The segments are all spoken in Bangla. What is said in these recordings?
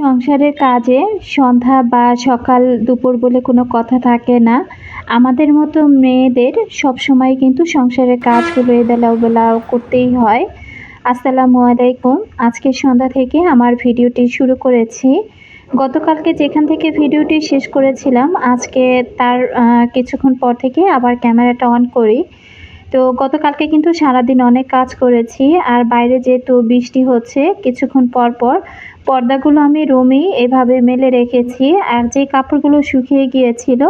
সংসারের কাজে সন্ধ্যা বা সকাল, দুপুর বলে কোনো কথা থাকে না। আমাদের মতো মেয়েদের সবসময় কিন্তু সংসারের কাজগুলো এবেলা ওবেলা করতেই হয়। আসসালামু আলাইকুম। আজকে সন্ধ্যা থেকে আমার ভিডিওটি শুরু করেছি। গতকালকে যেখান থেকে ভিডিওটি শেষ করেছিলাম, আজকে তার কিছুক্ষণ পর থেকে আবার ক্যামেরাটা অন করি। তো গতকালকে কিন্তু সারাদিন অনেক কাজ করেছি। আর বাইরে যেহেতু বৃষ্টি হচ্ছে, কিছুক্ষণ পর পর পর্দাগুলো আমি রুমেই এভাবে মেলে রেখেছি আর যে কাপড়গুলো শুকিয়ে গিয়েছিল,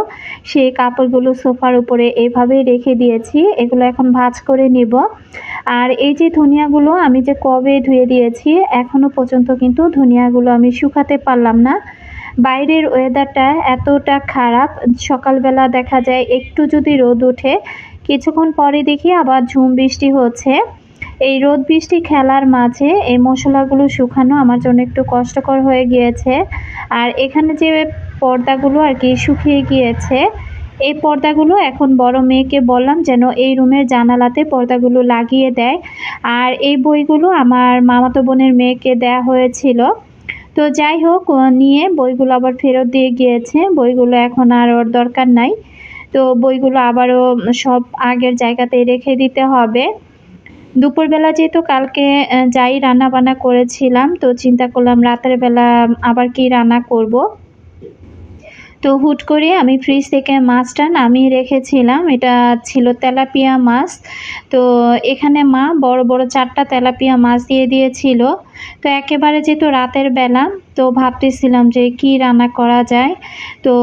সেই কাপড়গুলো সোফার উপরে এভাবেই রেখে দিয়েছি। এগুলো এখন ভাঁজ করে নিব। আর এই যে ধনিয়াগুলো আমি যে কবে ধুয়ে দিয়েছি, এখনও পর্যন্ত কিন্তু ধনিয়াগুলো আমি শুকাতে পারলাম না। বাইরের ওয়েদারটা এতটা খারাপ, সকালবেলা দেখা যায় একটু যদি রোদ ওঠে, কিছুক্ষণ পরে দেখি আবার ঝুম বৃষ্টি হচ্ছে। এই রোদ বৃষ্টি খেলার মাঝে এই মশলাগুলো শুকানো আমার জন্য একটু কষ্টকর হয়ে গিয়েছে। আর এখানে যে পর্দাগুলো আর কি শুকিয়ে গিয়েছে, এই পর্দাগুলো এখন বড় মেয়েকে বললাম যেন এই রুমের জানালাতে পর্দাগুলো লাগিয়ে দেয়। আর এই বইগুলো আমার মামাতো বোনের মেয়েকে দেয়া হয়েছিল। তো যাই হোক নিয়ে বইগুলো আবার ফেরত দিয়ে গিয়েছে। বইগুলো এখন আর ওর দরকার নাই। তো বইগুলো আবারও সব আগের জায়গাতে রেখে দিতে হবে। দুপুরবেলা যেহেতু কালকে যাই রান্না বান্না করেছিলাম, তো চিন্তা করলাম রাতের বেলা আবার কি রান্না করব। তো হুট করে আমি ফ্রিজ থেকে মাছটা নামিয়ে রেখেছিলাম। এটা ছিল তেলাপিয়া মাছ। তো এখানে মা বড় বড় চারটা তেলাপিয়া মাছ দিয়ে দিয়েছিল। তো একেবারে যেহেতু রাতের বেলা, তো ভাবতেছিলাম যে কি রান্না করা যায়। তো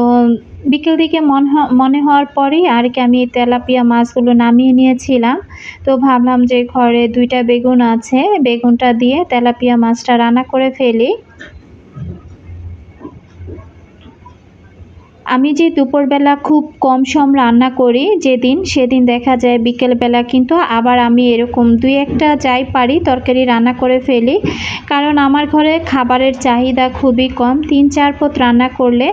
বিকেল দিকে মন মনে হওয়ার পরেই আর কি আমি তেলাপিয়া মাছগুলো নামিয়ে নিয়েছিলাম। তো ভাবলাম যে ঘরে দুইটা বেগুন আছে, বেগুনটা দিয়ে তেলাপিয়া মাছটা রান্না করে ফেলি। আমি যে দুপুরবেলা খুব কম সম রান্না করি, যেদিন সেদিন দেখা যায় বিকেলবেলা কিন্তু আবার আমি এরকম দুই একটা যাই পারি তরকারি রান্না করে ফেলি। কারণ আমার ঘরে খাবারের চাহিদা খুবই কম। তিন চার পদ রান্না করলে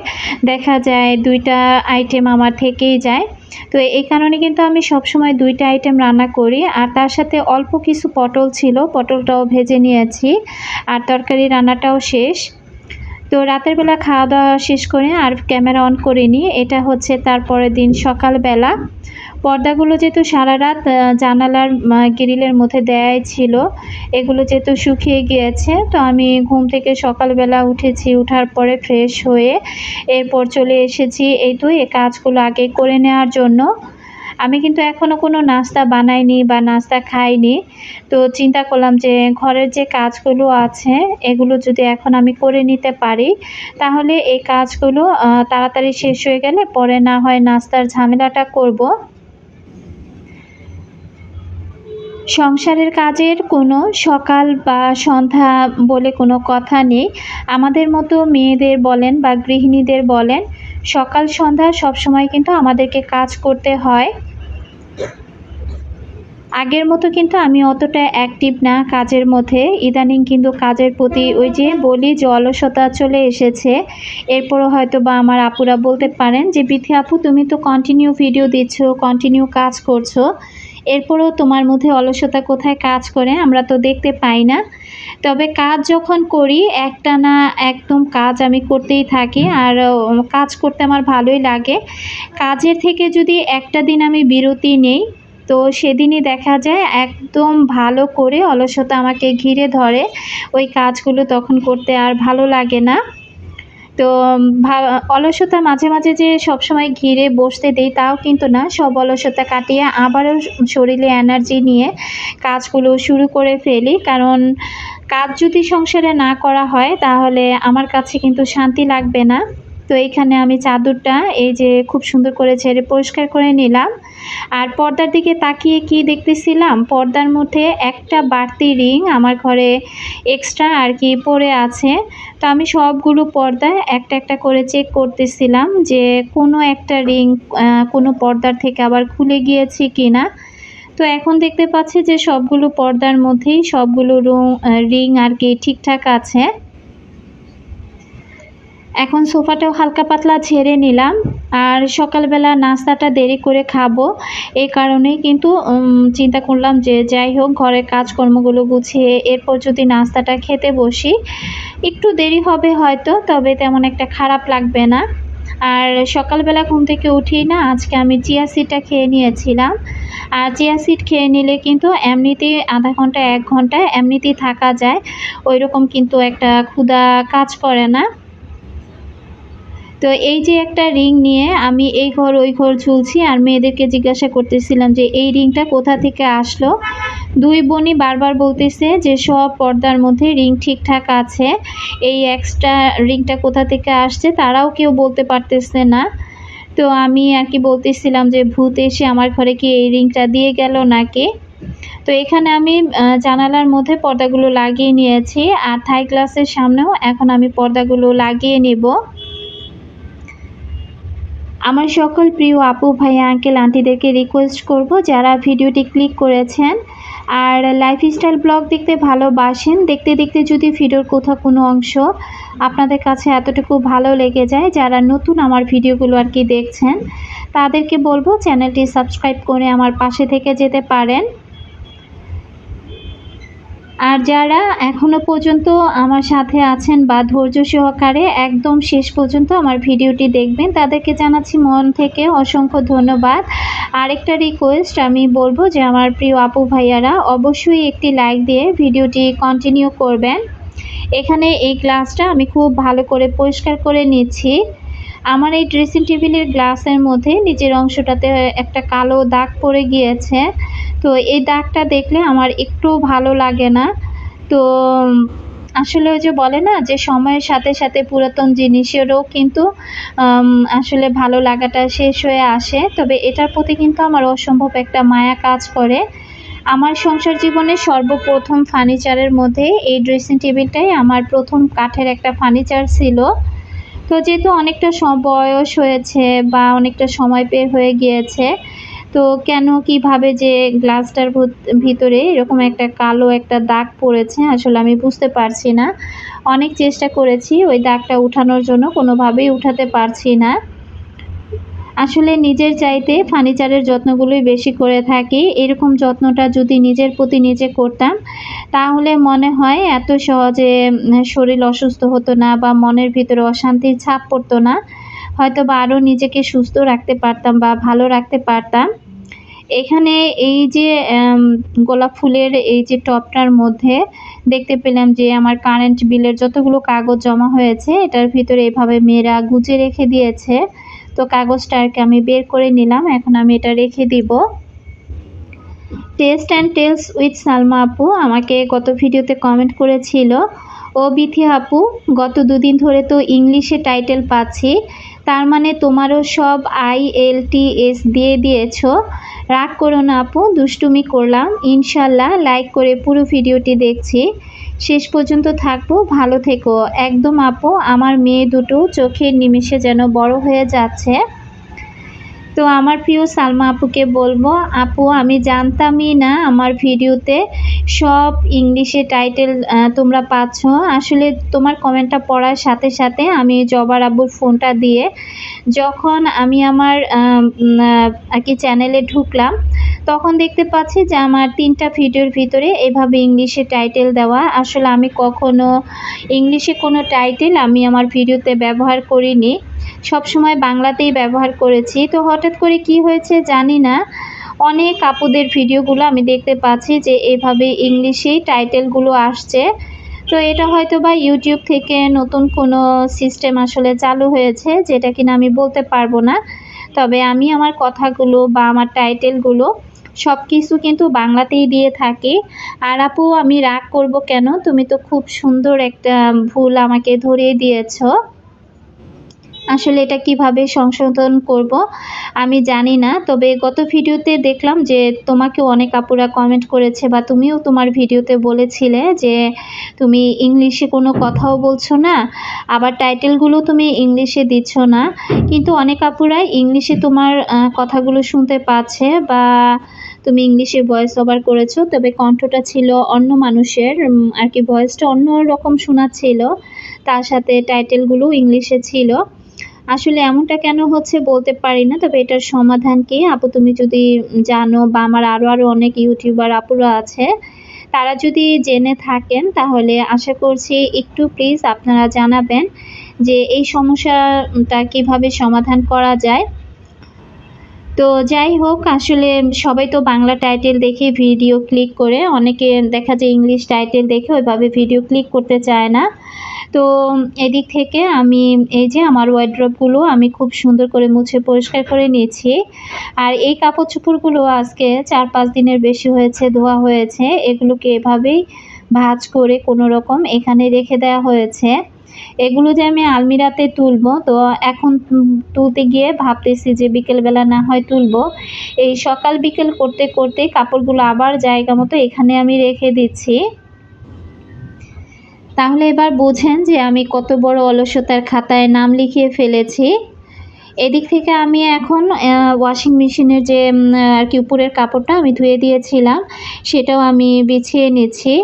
দেখা যায় দুইটা আইটেম আমার থেকেই যায়। তো এই কারণে কিন্তু আমি সবসময় দুইটা আইটেম রান্না করি। আর তার সাথে অল্প কিছু পটল ছিল, পটলটাও ভেজে নিয়েছি। আর তরকারি রান্নাটাও শেষ। তো রাতের বেলা খাওয়া দাওয়া শেষ করে আর ক্যামেরা অন করে করিনি। এটা হচ্ছে তারপরের দিন সকালবেলা। পর্দাগুলো যেহেতু সারা রাত জানালার গ্রিলের মধ্যে দেয়াই ছিল, এগুলো যেহেতু শুকিয়ে গিয়েছে, তো আমি ঘুম থেকে সকালবেলা উঠেছি, উঠার পরে ফ্রেশ হয়ে এরপর চলে এসেছি। এই তো এই কাজগুলো আগে করে নেওয়ার জন্য। আমি কিন্তু এখনও কোনো নাস্তা বানাইনি বা নাস্তা খাইনি। তো চিন্তা করলাম যে ঘরের যে কাজগুলো আছে, এগুলো যদি এখন আমি করে নিতে পারি, তাহলে এই কাজগুলো তাড়াতাড়ি শেষ হয়ে গেলে পরে না হয় নাস্তার ঝামেলাটা করব। সংসারের কাজের কোনো সকাল বা সন্ধ্যা বলে কোনো কথা নেই। আমাদের মতো মেয়েদের বলেন বা গৃহিণীদের বলেন, সকাল সন্ধ্যা সবসময় কিন্তু আমাদেরকে কাজ করতে হয়। আগের মতো কিন্তু আমি অতটা অ্যাক্টিভ না। কাজের মধ্যে ইদানিং কিন্তু কাজের প্রতি ওই যে বলি যে অলসতা চলে এসেছে। এরপরও হয়তো বা আমার আপুরা বলতে পারেন যে, বিথি আপু, তুমি তো কন্টিনিউ ভিডিও দিচ্ছ কন্টিনিউ কাজ করছ। এরপরও তোমার মধ্যে অলসতা কোথায় কাজ করে আমরা তো দেখতে পাই না। তবে কাজ যখন করি, একটা না একদম কাজ আমি করতেই থাকি আর কাজ করতে আমার ভালোই লাগে। কাজের থেকে যদি একটা দিন আমি বিরতি নেই তো সেদিনই দেখা যায় একদম ভালো করে অলসতা আমাকে ঘিরে ধরে। ওই কাজগুলো তখন করতে আর ভালো লাগে না। তো অলসতা মাঝে মাঝে যে সবসময় ঘিরে বসতে দেই তাও কিন্তু না। সব অলসতা কাটিয়ে আবারও শরীরে এনার্জি নিয়ে কাজগুলো শুরু করে ফেলি। কারণ কাজ যদি সংসারে না করা হয় তাহলে আমার কাছে কিন্তু শান্তি লাগবে না। তো এইখানে আমি চাদরটা এই যে খুব সুন্দর করে ছেড়ে পরিষ্কার করে নিলাম। আর পর্দার দিকে তাকিয়ে কি দেখতেছিলাম? পর্দার মধ্যে একটা বাড়তি রিং আমার ঘরে এক্সট্রা আর কি পড়ে আছে। তো আমি সবগুলো পর্দা একটা একটা করে চেক করতেছিলাম যে কোনো একটা রিং কোনো পর্দার থেকে আবার খুলে গিয়েছি কি না তো এখন দেখতে পাচ্ছি যে সবগুলো পর্দার মধ্যেই সবগুলো রুং রিং আর কি ঠিকঠাক আছে। এখন সোফাটাও হালকা পাতলা ছেড়ে নিলাম। আর সকালবেলা নাস্তাটা দেরি করে খাব। এই কারণেই কিন্তু চিন্তা করলাম যে যাই হোক, ঘরের কাজকর্মগুলো গুছিয়ে এরপর যদি নাস্তাটা খেতে বসি, একটু দেরি হবে হয়তো, তবে তেমন একটা খারাপ লাগবে না। আর সকালবেলা ঘুম থেকে উঠেই না, আজকে আমি চিয়া সিডটা খেয়ে নিয়েছিলাম। আর চিয়া সিড খেয়ে নিলে কিন্তু এমনিতেই আধা ঘণ্টা, এক ঘণ্টা এমনিতেই থাকা যায়। ওই রকম কিন্তু একটা ক্ষুধা কাজ করে না। তো এই যে একটা রিং নিয়ে আমি এই ঘর, ওই ঘর ঝুলছি আর মেয়েদেরকে জিজ্ঞাসা করতেছিলাম যে এই রিংটা কোথা থেকে আসলো? দুই বোনই বারবার বলতেছে যে সব পর্দার মধ্যে রিং ঠিকঠাক আছে, এই এক্সট্রা রিংটা কোথা থেকে আসছে তারাও কেউ বলতে পারতেছে না। তো আমি আর কি বলতেছিলাম যে ভূত এসে আমার ঘরে কি এই রিংটা দিয়ে গেল নাকি? তো এখানে আমি জানালার মধ্যে পর্দাগুলো লাগিয়ে নিয়েছি আর থাই গ্লাসের সামনেও এখন আমি পর্দাগুলো লাগিয়ে নেব। আমার সকল প্রিয় আপু ভাইয়া আঙ্কেল, আন্টিদেরকে রিকোয়েস্ট করব যারা ভিডিওটি ক্লিক করেছেন। আর লাইফস্টাইল ব্লগ দেখতে ভালোবাসেন, দেখতে দেখতে যদি ভিডিওর কোথাও কোনো অংশ আপনাদের কাছে এতটুকু ভালো লেগে যায়, যারা নতুন আমার ভিডিওগুলো আর কি দেখছেন, তাদেরকে বলব চ্যানেলটি সাবস্ক্রাইব করে আমার পাশে থেকে যেতে পারেন। আর যারা এখনও পর্যন্ত আমার সাথে আছেন বা ধৈর্য সহকারে একদম শেষ পর্যন্ত আমার ভিডিওটি দেখবেন, তাদেরকে জানাচ্ছি মন থেকে অসংখ্য ধন্যবাদ। আরেকটা রিকোয়েস্ট আমি বলব যে, আমার প্রিয় আপু ভাইয়ারা, অবশ্যই একটি লাইক দিয়ে ভিডিওটি কন্টিনিউ করবেন। এখানে এই গ্লাসটা আমি খুব ভালো করে পরিষ্কার করে নিচ্ছি। আমার এই ড্রেসিং টেবিলের গ্লাসের মধ্যে নিচের অংশটাতে একটা কালো দাগ পড়ে গিয়েছে। তো এই দাগটা দেখলে আমার একটু ভালো লাগে না। তো, আসলে ওই যে বলে না যে সময়ের সাথে সাথে পুরাতন জিনিসেরও কিন্তু আসলে ভালো লাগাটা শেষ হয়ে আসে। তবে এটার প্রতি কিন্তু আমার অসম্ভব একটা মায়া কাজ করে। আমার সংসার জীবনে সর্বপ্রথম ফার্নিচারের মধ্যে এই ড্রেসিং টেবিলটাই আমার প্রথম কাঠের একটা ফার্নিচার ছিল। তো যেহেতু অনেকটা বয়স হয়েছে বা অনেকটা সময় পের হয়ে গিয়েছে, তো কেন, কীভাবে যে গ্লাসটার ভুত- ভিতরে এরকম একটা কালো একটা দাগ পড়েছে আসলে আমি বুঝতে পারছি না। অনেক চেষ্টা করেছি ওই দাগটা উঠানোর জন্য, কোনোভাবেই উঠাতে পারছি না। আসলে নিজের চাইতে ফার্নিচারের যত্নগুলোই বেশি করে থাকি। এরকম যত্নটা যদি নিজের প্রতি নিজে করতাম, তাহলে মনে হয় এত সহজে শরীর অসুস্থ হতো না বা মনের ভিতরে অশান্তির ছাপ পড়তো না। হয়তো বা আরও নিজেকে সুস্থ রাখতে পারতাম বা ভালো রাখতে পারতাম। এখানে এই যে গোলাপ ফুলের এই যে টপটার মধ্যে দেখতে পেলাম যে, আমার কারেন্ট বিলের যতগুলো কাগজ জমা হয়েছে, এটার ভিতরে এভাবে মেয়েরা গুজে রেখে দিয়েছে। তো কাগজটা আর কি আমি বের করে নিলাম। এখন আমি এটা রেখে দিব। Taste and tales with Salma আপু আমাকে গত ভিডিওতে কমেন্ট করেছিল, ও বিথি আপু, গত দুদিন ধরে তো ইংলিশে টাইটেল পাচ্ছি, তার মানে তোমারও সব আই এল টি এস দিয়ে দিয়েছ। রাগ করো না আপু, দুষ্টুমি করলাম। ইনশাল্লাহ লাইক করে পুরো ভিডিওটি দেখছি। শেষ পর্যন্ত থাকব, ভালো থেকো। একদম আপু, আমার মেয়ে দুটো চোখের নিমেষে যেন বড় হয়ে যাচ্ছে। তো আমার প্রিয় সালমা আপুকে বলব, আপু আমি জানতামই না আমার ভিডিওতে সব ইংলিশে টাইটেল তোমরা পাচ্ছ। আসলে তোমার কমেন্টটা পড়ার সাথে সাথে আমি জবার আব্বুর ফোনটা দিয়ে যখন আমি আমার আর কি চ্যানেলে ঢুকলাম, তখন দেখতে পাচ্ছি যে আমার তিনটা ভিডিওর ভিতরে এভাবে ইংলিশে টাইটেল দেওয়া। আসলে আমি কখনো ইংলিশে কোনো টাইটেল আমি আমার ভিডিওতে ব্যবহার করিনি। সব সময় বাংলাতেই ব্যবহার করেছি। তো হঠাৎ করে কি হয়েছে জানি না। অনেক আপুদের ভিডিওগুলো আমি দেখতে পাচ্ছি যে এভাবে ইংলিশেই টাইটেলগুলো আসছে। তো এটা হয়তো বা ইউটিউব থেকে নতুন কোনো সিস্টেম আসলে চালু হয়েছে, যেটা কিনা আমি বলতে পারব না। তবে আমি আমার কথাগুলো বা আমার টাইটেলগুলো সব কিছু কিন্তু বাংলাতেই দিয়ে থাকি। আর আপু, আমি রাগ করব কেন? তুমি তো খুব সুন্দর একটা ভুল আমাকে ধরিয়ে দিয়েছ। আসলে এটা কীভাবে সংশোধন করব, আমি জানি না। তবে গত ভিডিওতে দেখলাম যে তোমাকে অনেক আপুরা কমেন্ট করেছে বা তুমিও তোমার ভিডিওতে বলেছিলে যে তুমি ইংলিশে কোনো কথাও বলছো না, আবার টাইটেলগুলো তুমি ইংলিশে দিচ্ছ না। কিন্তু অনেক আপুরাই ইংলিশে তোমার কথাগুলো শুনতে পাচ্ছে বা তুমি ইংলিশে ভয়েস ওভার করেছ। তবে কণ্ঠটা ছিল অন্য মানুষের আর কি ভয়েসটা অন্য রকম শোনাচ্ছিল। তার সাথে টাইটেলগুলো ইংলিশে ছিল। আসলে এমনটা কেন হচ্ছে বলতে পারি না, তবে এটার সমাধান কি? আপু, তুমি যদি জানো বা আমার আরও আরও অনেক ইউটিউবার আপুরা আছে, তারা যদি জেনে থাকেন, তাহলে আশা করছি একটু প্লিজ আপনারা জানাবেন যে এই সমস্যাটা কীভাবে সমাধান করা যায়। তো যাই হোক, আসলে সবাই তো বাংলা টাইটেল দেখে ভিডিও ক্লিক করে, অনেকে দেখা যায় ইংলিশ টাইটেল দেখে ওইভাবে ভিডিও ক্লিক করতে চায় না। তো এদিক থেকে আমি এই যে আমার ওয়ার্ড্রপগুলো আমি খুব সুন্দর করে মুছে পরিষ্কার করে নিয়েছি। আর এই কাপড় চোপড়গুলো আজকে চার পাঁচ দিনের বেশি হয়েছে, ধোয়া হয়েছে। এগুলোকে এভাবেই ভাজ করে কোনো রকম এখানে রেখে দেওয়া হয়েছে। এগুলো যে আমি আলমিরাতে তুলবো, তো এখন তুলতে গিয়ে ভাবতেছি যে বিকেলবেলা না হয় তুলবো। এই সকাল বিকেল করতে করতে কাপড়গুলো আবার জায়গা মতো এখানে আমি রেখে দিচ্ছি। তাহলে এবার বোঝেন যে আমি কত বড় অলসতার খাতায় নাম লিখিয়ে ফেলেছি। এদিক থেকে আমি এখন ওয়াশিং মেশিনের যে আর কি উপরের কাপড়টা আমি ধুয়ে দিয়েছিলাম, সেটাও আমি বিছিয়ে নিচ্ছি।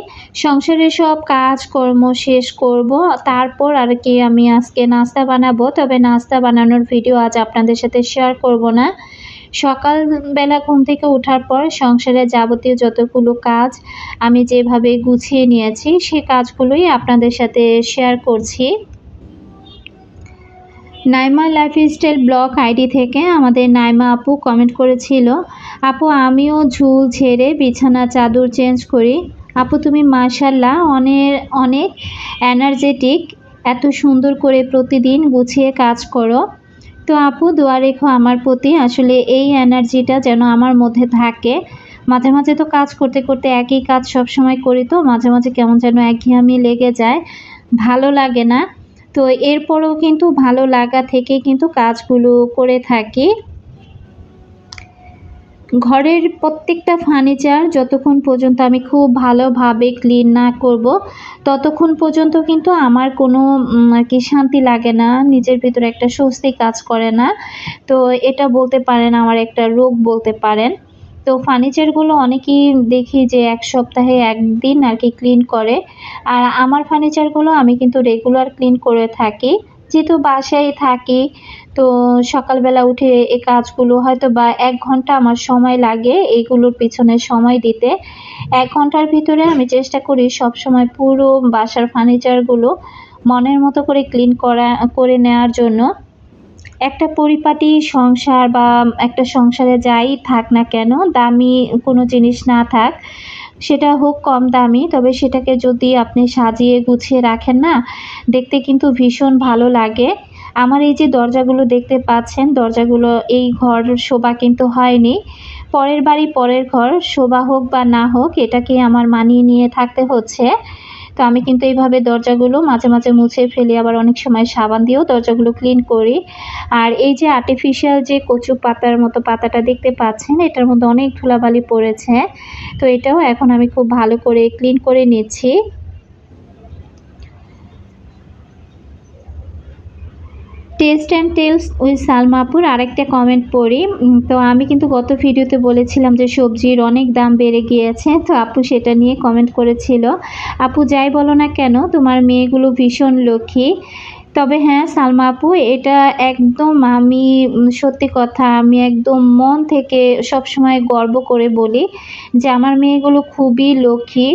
সংসারের সব কাজকর্ম শেষ করব, তারপর আর কি আমি আজকে নাস্তা বানাবো। তবে নাস্তা বানানোর ভিডিও আজ আপনাদের সাথে শেয়ার করব না। সকালবেলা ঘুম থেকে ওঠার পর সংসারের যাবতীয় যতগুলো কাজ আমি যেভাবে গুছিয়ে নিয়েছি, সে কাজগুলোই আপনাদের সাথে শেয়ার করছি। Naima life lifestyle blog ID থেকে আমাদের নাইমা আপু কমেন্ট করেছিল, আপু, আমিও ঝুল ছেড়ে বিছানা চাদর চেঞ্জ করি। আপু, তুমি মার্শাল্লাহ অনেক অনেক এনার্জেটিক এত সুন্দর করে প্রতিদিন গুছিয়ে কাজ করো। তো আপু, দোয়া রেখো আমার প্রতি। আসলে এই এনার্জিটা যেন আমার মধ্যে থাকে। মাঝে মাঝে তো কাজ করতে করতে একই কাজ সব সময় করি তো, মাঝে মাঝে কেমন যেন একঘেয়ামি লেগে যায় ভালো লাগে না। তো এরপরেও কিন্তু ভালো লাগা থেকে কিন্তু কাজগুলো করে থাকি। ঘরের প্রত্যেকটা ফার্নিচার যতক্ষণ পর্যন্ত আমি খুব ভালোভাবে ক্লিন না করব, ততক্ষণ পর্যন্ত কিন্তু আমার কোনো আর কি শান্তি লাগে না, নিজের ভিতরে একটা স্বস্তি কাজ করে না। তো এটা বলতে পারেন, আমার একটা রোগ বলতে পারেন। তো ফার্নিচারগুলো অনেকেই দেখি যে এক সপ্তাহে একদিন আর কি ক্লিন করে। আর আমার ফার্নিচারগুলো আমি কিন্তু রেগুলার ক্লিন করে থাকি। যেহেতু বাসায় থাকি তো সকালবেলা উঠে এই কাজগুলো হয়তো বা এক ঘণ্টা আমার সময় লাগে এইগুলোর পিছনে সময় দিতে। এক ঘণ্টার ভিতরে আমি চেষ্টা করি সব সময় পুরো বাসার ফার্নিচারগুলো মনের মতো করে ক্লিন করা, করে নেওয়ার জন্য। একটা পরিপাটি সংসার বা একটা সংসারে যাই থাক না কেন, দামি কোনো জিনিস না থাক, সেটা হোক কম দামি, তবে সেটাকে যদি আপনি সাজিয়ে গুছিয়ে রাখেন না, দেখতে কিন্তু ভীষণ ভালো লাগে। আমার এই যে দরজাগুলো দেখতে পাচ্ছেন, দরজাগুলো, এই ঘর শোভা কিন্তু হয়নি। পরের বাড়ি, পরের ঘর, শোভা হোক বা না হোক, এটাকে আমার মানিয়ে নিয়ে থাকতে হচ্ছে। তো আমি কিন্তু এইভাবে দরজাগুলো মাঝে মাঝে মুছে ফেলি, আবার অনেক সময় সাবান দিয়েও দরজাগুলো ক্লিন করি। আর এই যে আর্টিফিশিয়াল যে কচু পাতার মতো পাতাটা দেখতে পাচ্ছেন, এটার মধ্যে অনেক ধুলাবালি পড়েছে। তো এটাও এখন আমি খুব ভালো করে ক্লিন করে নিচ্ছি। টেস্ট অ্যান্ড টেলস উইথ সালমাপুর আরেকটা কমেন্ট পড়ি। তো আমি কিন্তু গত ভিডিওতে বলেছিলাম যে সবজির অনেক দাম বেড়ে গিয়েছে, তো আপু সেটা নিয়ে কমেন্ট করেছিল। আপু যাই বলো না কেন, তোমার মেয়েগুলো ভীষণ লক্ষ্মী। তবে হ্যাঁ সালমা আপু, এটা একদম আমি সত্যি কথা, আমি একদম মন থেকে সবসময় গর্ব করে বলি যে আমার মেয়েগুলো খুবই লক্ষ্মী।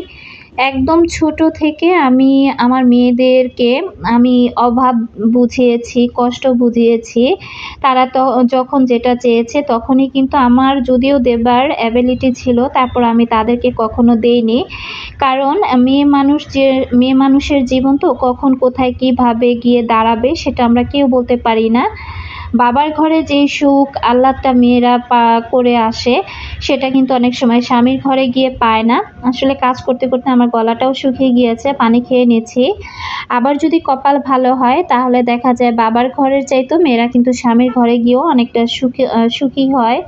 একদম ছোট থেকে আমি আমার মেয়েদেরকে আমি অভাব বুঝিয়েছি, কষ্ট বুঝিয়েছি। তারা তো যখন যেটা চেয়েছে তখনই কিন্তু আমার যদিও দেবার অ্যাবিলিটি ছিল, তারপর আমি তাদেরকে কখনো দেইনি। কারণ মেয়ে মানুষ যে, মেয়ে মানুষের জীবন তো কখন কোথায় কীভাবে গিয়ে দাঁড়াবে সেটা আমরা কেউ বলতে পারি না। বাবার ঘরে যেই সুখ আহ্লাদটা মেয়েরা পা করে আসে, সেটা কিন্তু অনেক সময় স্বামীর ঘরে গিয়ে পায় না। আসলে কাজ করতে করতে আমার গলাটাও শুকিয়ে গিয়েছে, পানি খেয়ে নিচ্ছি। আবার যদি কপাল ভালো হয়, তাহলে দেখা যায় বাবার ঘরের চাইতো মেয়েরা কিন্তু স্বামীর ঘরে গিয়েও অনেকটা সুখী সুখী হয়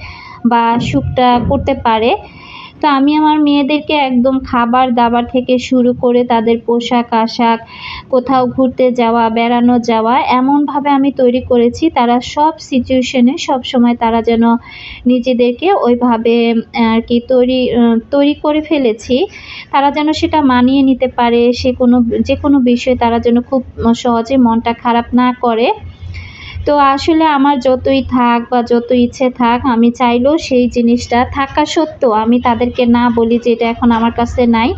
বা সুখটা করতে পারে। তো আমি আমার মেয়েদেরকে একদম খাবার দাবার থেকে শুরু করে তাদের পোশাক, আশাক, কোথাও ঘুরতে যাওয়া, বেড়ানো যাওয়া এমনভাবে আমি তৈরি করেছি। তারা সব সিচুয়েশনে সব সময় তারা যেন নিজেদেরকে ওইভাবে আর কি তৈরি তৈরি করে ফেলেছি। তারা যেন সেটা মানিয়ে নিতে পারে, সে কোনো, যে কোনো বিষয়ে তারা যেন খুব সহজে মনটা খারাপ না করে। তো আসলে আমার যতই থাক বা যত ইচ্ছে থাক, আমি চাইলেও সেই জিনিসটা থাকা সত্ত্বেও আমি তাদেরকে না বলি যে এটা এখন আমার কাছে নাই।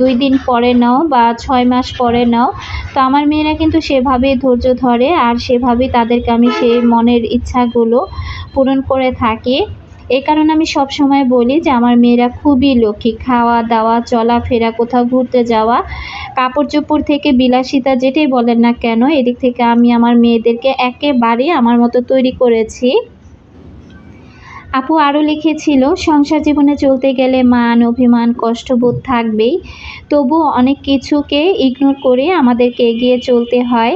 দুই দিন পরে নাও বা ছয় মাস পরে নাও। তো আমার মেয়েরা কিন্তু সেভাবেই ধৈর্য ধরে আর সেভাবেই তাদেরকে আমি সেই মনের ইচ্ছাগুলো পূরণ করে থাকি। এই কারণে আমি সব সময় বলি যে আমার মেয়েরা খুবই লক্ষ্মী। খাওয়া দাওয়া, চলাফেরা, কোথাও ঘুরতে যাওয়া কাপড় চোপড় থেকে বিলাসিতা যেটাই বলেন না কেন, এদিক থেকে আমি আমার মেয়েদেরকে একেবারে আমার মতো তৈরি করেছি। আপু আরও লিখেছিল, সংসার জীবনে চলতে গেলে মান, অভিমান, কষ্টবোধ থাকবেই। তবু অনেক কিছুকে ইগনোর করে আমাদেরকে এগিয়ে চলতে হয়।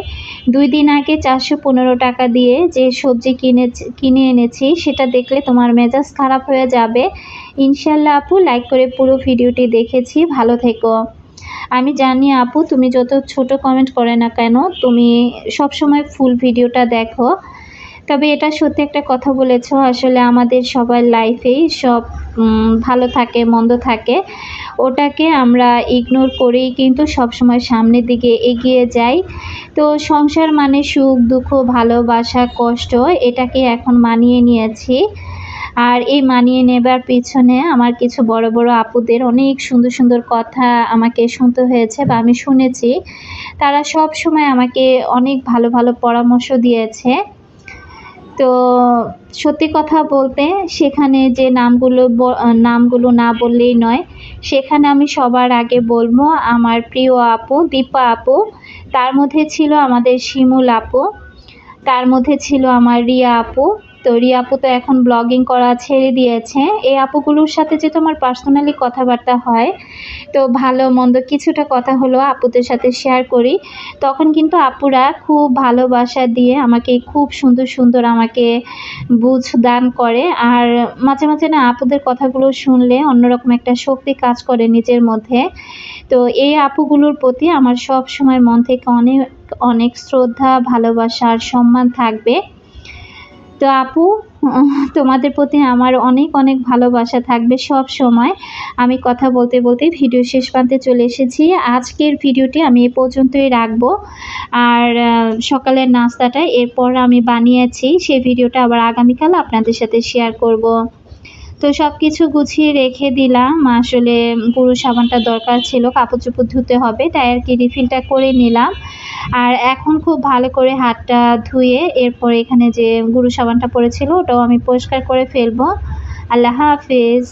দুই দিন আগে চারশো পনেরো টাকা দিয়ে যে সবজি কিনে কিনে এনেছি, সেটা দেখলে তোমার মেজাজ খারাপ হয়ে যাবে। ইনশাল্লাহ আপু, লাইক করে পুরো ভিডিওটি দেখেছি। ভালো থেকো। আমি জানি আপু, তুমি যত ছোট কমেন্ট করে না কেন, তুমি সবসময় ফুল ভিডিওটা দেখো। তবে এটা সত্যি একটা কথা বলেছ, আসলে আমাদের সবার লাইফেই সব ভালো থাকে, মন্দ থাকে। ওটাকে আমরা ইগনোর করেই কিন্তু সবসময় সামনের দিকে এগিয়ে যাই। তো সংসার মানে সুখ, দুঃখ, ভালোবাসা, কষ্ট, এটাকে এখন মানিয়ে নিয়েছি। আর এই মানিয়ে নেবার পিছনে আমার কিছু বড় বড় আপুদের অনেক সুন্দর সুন্দর কথা আমাকে শুনতে হয়েছে বা আমি শুনেছি। তারা সব সময় আমাকে অনেক ভালো ভালো পরামর্শ দিয়েছে। তো সত্যি কথা বলতে সেখানে যে নামগুলো নামগুলো না বললেই নয়, সেখানে আমি সবার আগে বলব আমার প্রিয় আপু, দীপা আপু, তার মধ্যে ছিল আমাদের শিমুল আপু, তার মধ্যে ছিল আমার রিয়া আপু তো রিয়া আপু তো এখন ব্লগিং করা ছেড়ে দিয়েছে। এই আপুগুলোর সাথে যে তোমার পার্সোনালি কথাবার্তা হয়, তো ভালো মন্দ কিছুটা কথা হলো আপুদের সাথে শেয়ার করি। তখন কিন্তু আপুরা খুব ভালোবাসা দিয়ে আমাকে খুব সুন্দর সুন্দর আমাকে বুঝ দান করে। আর মাঝে মাঝে না আপুদের কথাগুলো শুনলে অন্যরকম একটা শক্তি কাজ করে নিজের মধ্যে। তো এই আপুগুলোর প্রতি আমার সব সময় মন থেকে অনেক অনেক শ্রদ্ধা, ভালোবাসা আর সম্মান থাকবে। তো আপু, তোমাদের প্রতি আমার অনেক অনেক ভালোবাসা থাকবে সব সময়। আমি কথা বলতে বলতে ভিডিও শেষ প্রান্তে চলে এসেছি। আজকের ভিডিওটি আমি এ পর্যন্তই রাখব। আর সকালের নাস্তাটা এরপর আমি বানিয়েছি। সেই ভিডিওটা আবার আগামীকাল আপনাদের সাথে শেয়ার করব। তো সব কিছু গুছিয়ে রেখে দিলাম। আসলে পুরো সাবানটা দরকার ছিল, কাপড় চোপড় ধুতে হবে, তাই আর কি রিফিলটা করে নিলাম। আর এখন খুব ভালো করে হাতটা ধুয়ে এরপর এখানে যে গুঁড়ো সাবানটা পড়েছিল, ওটাও আমি পরিষ্কার করে ফেলব। আল্লাহ হাফিজ।